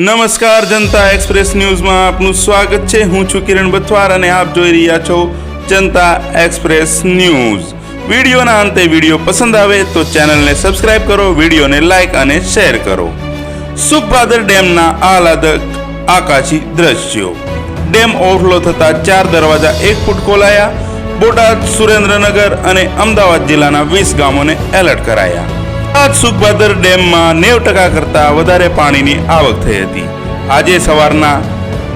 નમસ્કાર, જનતા એક્સપ્રેસ ન્યૂઝમાં આપનું સ્વાગત છે. હું છું કિરણ બથવાર અને આપ જોઈ રહ્યા છો જનતા એક્સપ્રેસ ન્યૂઝ. વિડીયોના અંતે વીડિયો પસંદ આવે તો ચેનલને સબસ્ક્રાઇબ કરો, વિડીયોને લાઇક અને શેર કરો. સુખભાદર ડેમના આહલાદક આકાશી દ્રશ્યો. ડેમ ઓવરફ્લો થતા ચાર દરવાજા એક ફૂટ ખોલાયા. બોટાદ, સુરેન્દ્રનગર અને અમદાવાદ જિલ્લાના વીસ ગામોને એલર્ટ કરાયા. આજ સુખભાદર ડેમમાં નેવ ટકા કરતાં વધારે પાણીની આવક થઈ હતી. આજે સવારના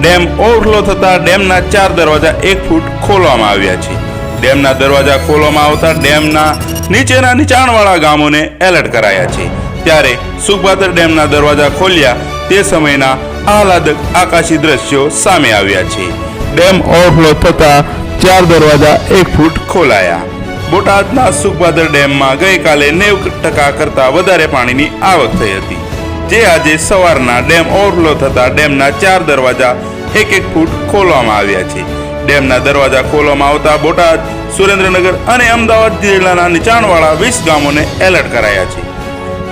ડેમ ઓવરફ્લો થતાં ડેમના ચાર દરવાજા એક ફૂટ ખોલવામાં આવ્યા છે. ડેમના દરવાજા ખોલવામાં આવતા ડેમના નીચેના નીચાણવાળા ગામોને એલર્ટ કરાયા છે. ત્યારે સુખભાદર ડેમના દરવાજા ખોલ્યા તે સમયના આહલાદક આકાશી દ્રશ્યો સામે આવ્યા છે. ડેમ ઓવરફ્લો થતાં ચાર દરવાજા એક ફૂટ ખોલાયા. બોટાદના સુખભાદર ડેમમાં ગઈકાલે નેવ ટકા કરતાં વધારે પાણીની આવક થઈ હતી. જે આજે સવારના ડેમ ઓવરફ્લો થતાં ડેમના ચાર દરવાજા એક એક ફૂટ ખોલવામાં આવ્યા છે. ડેમના દરવાજા ખોલવામાં આવતા બોટાદ, સુરેન્દ્રનગર અને અમદાવાદ જિલ્લાના નીચાણવાળા વીસ ગામોને એલર્ટ કરાયા છે.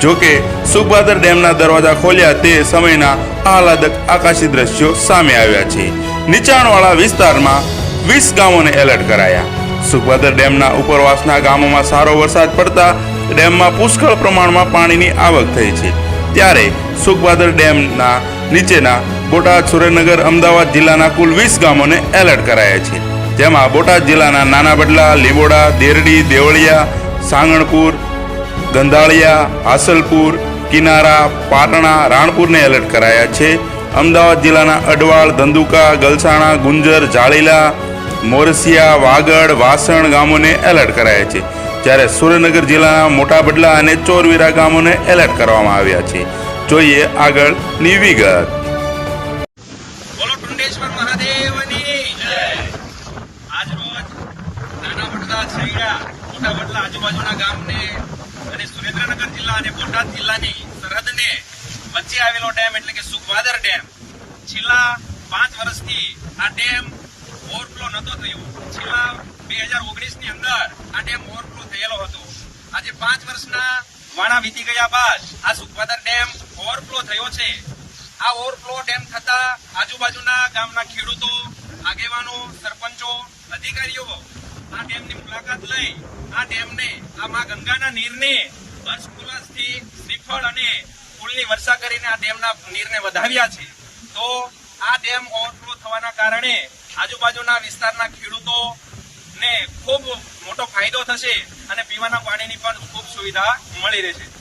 જોકે સુખભાદર ડેમના દરવાજા ખોલ્યા તે સમયના આહલાદક આકાશી દ્રશ્યો સામે આવ્યા છે. નીચાણવાળા વિસ્તારમાં વીસ ગામોને એલર્ટ કરાયા. સુખભાદર ડેમના ઉપરવાસના ગામોમાં સારો વરસાદ પડતા ડેમમાં પુષ્કળ પ્રમાણમાં પાણીની આવક થઈ છે. ત્યારે સુખવાદર ડેમના નીચેના બોટાદ સુરેન્દ્રનગર, અમદાવાદ જિલ્લાના કુલ વીસ ગામોને એલર્ટ કરાયા છે. જેમાં બોટાદ જિલ્લાના નાના બદલા લીબોડા દેરડી, દેવળિયા, સાંગણપુર, ગંધાળિયા, હાસલપુર, કિનારા, પાટણા, રાણપુરને એલર્ટ કરાયા છે. અમદાવાદ જિલ્લાના અડવાળ, ધંધુકા, ગલસાણા, ગુંજર જાળીલા મોરસિયા, વાગડ, વાસણ ગામોને એલર્ટ કરાયા છે. જ્યારે સુરેન્દ્રનગર જિલ્લાના મોટા બદલા અને ચોરવીરા ગામોને એલર્ટ કરવામાં આવ્યા છે. જોઈએ આગળની વિગત આજુબાજુના ગામને અને સુરેન્દ્રનગર જિલ્લા અને બોટાદ જિલ્લાની સરહદને વચ્ચે આવેલો ડેમ એટલે કે સુખવાદર ડેમ. છેલ્લા પાંચ વર્ષથી આ ડેમ ઓવરફ્લો નતો થયો. છેલ્લા બે હજાર ઓગણીસની અંદર આ ડેમ ઓવરફ્લો થયેલો હતો. આજે પાંચ વર્ષના વાણા વીતી ગયા બાદ આ સુખવાદર ડેમ ઓવરફ્લો થયો છે. આ ઓવરફ્લો ડેમ થતા આજુબાજુના ગામના ખેડૂતો, આગેવાનો, સરપંચો, અધિકારીઓ આ ડેમની મુલાકાત લઈ આ ડેમને આ માં ગંગાના નીરને હર્ષોલ્લાસથી શ્રીફળ અને ફૂલની વર્ષા કરીને આ ડેમના નીરને વધાવ્યા છે. તો આ ડેમ ઓવરફ્લો થવાના કારણે આજુબાજુના વિસ્તારના ખેડૂતોને ખૂબ મોટો ફાયદો થશે અને પીવાના પાણીની પણ ખૂબ સુવિધા મળી રહેશે.